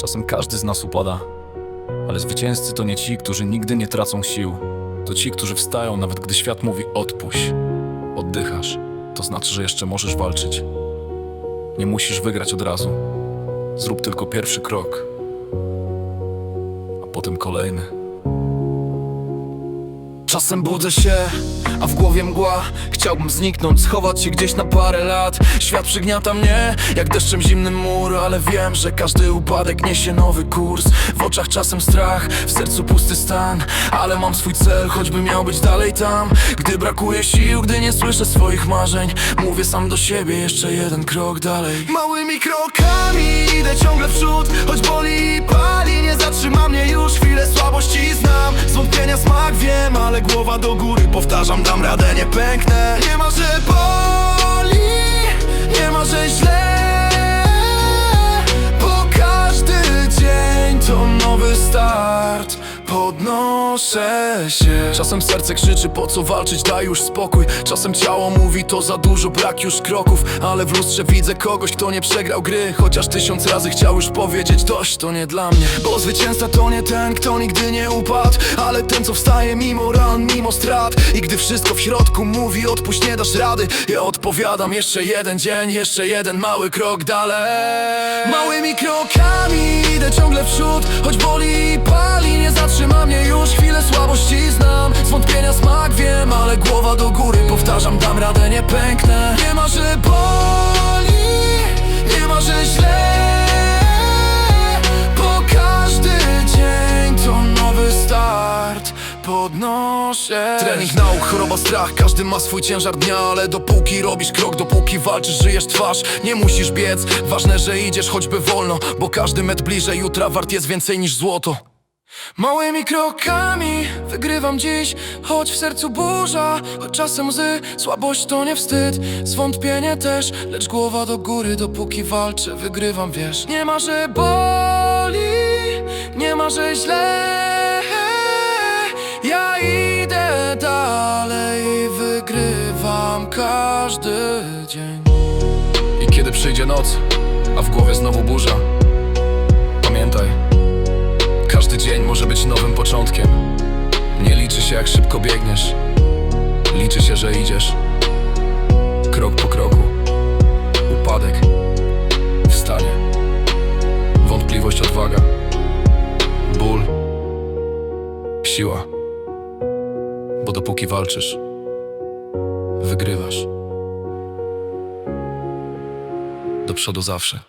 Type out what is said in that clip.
Czasem każdy z nas upada, ale zwycięzcy to nie ci, którzy nigdy nie tracą sił. To ci, którzy wstają, nawet gdy świat mówi odpuść. Oddychasz. To znaczy, że jeszcze możesz walczyć. Nie musisz wygrać od razu. Zrób tylko pierwszy krok, a potem kolejny. Czasem budzę się, a w głowie mgła. Chciałbym zniknąć, schować się gdzieś na parę lat. Świat przygniata mnie, jak deszczem zimny mur Ale wiem, że każdy upadek niesie nowy kurs. W oczach czasem strach, w sercu pusty stan Ale mam swój cel, choćby miał być dalej tam. Gdy brakuje sił, gdy nie słyszę swoich marzeń Mówię sam do siebie, jeszcze jeden krok dalej. Małymi krokami idę ciągle w przód Choć boli i pali, nie zatrzyma mnie już Chwilę Głowa do góry, powtarzam, dam radę, nie pęknę. Nie ma, Podnoszę się. Czasem serce krzyczy po co walczyć, daj już spokój. Czasem ciało mówi to za dużo, brak już kroków. Ale w lustrze widzę kogoś, kto nie przegrał gry. Chociaż tysiąc razy chciał już powiedzieć dość, to nie dla mnie. Bo zwycięzca to nie ten, kto nigdy nie upadł. Ale ten, co wstaje mimo ran, mimo strat. I gdy wszystko w środku mówi odpuść, nie dasz rady. Ja odpowiadam jeszcze jeden dzień, jeszcze jeden mały krok dalej. Małymi krokami ciągle w przód Choć boli i pali, nie zatrzyma mnie już Chwilę słabości znam, zwątpienia smak wiem Ale głowa do góry, powtarzam, dam radę, nie pęknę Podnoszę Trening, nauk, choroba, strach. Każdy ma swój ciężar dnia Ale dopóki robisz krok, dopóki walczysz, żyjesz twarz. Nie musisz biec, ważne, że idziesz choćby wolno Bo każdy metr bliżej jutra wart jest więcej niż złoto. Małymi krokami wygrywam dziś Choć w sercu burza, choć czasem łzy Słabość to nie wstyd, zwątpienie też Lecz głowa do góry, dopóki walczę Wygrywam, wiesz. Nie ma, że boli, nie ma, że źle każdy dzień I kiedy przyjdzie noc, a w głowie znowu burza, pamiętaj, każdy dzień może być nowym początkiem. Nie liczy się jak szybko biegniesz, liczy się, że idziesz. Krok po kroku, upadek, wstanie, wątpliwość, odwaga, ból, siła. Bo dopóki walczysz, wygrywasz. Do przodu zawsze.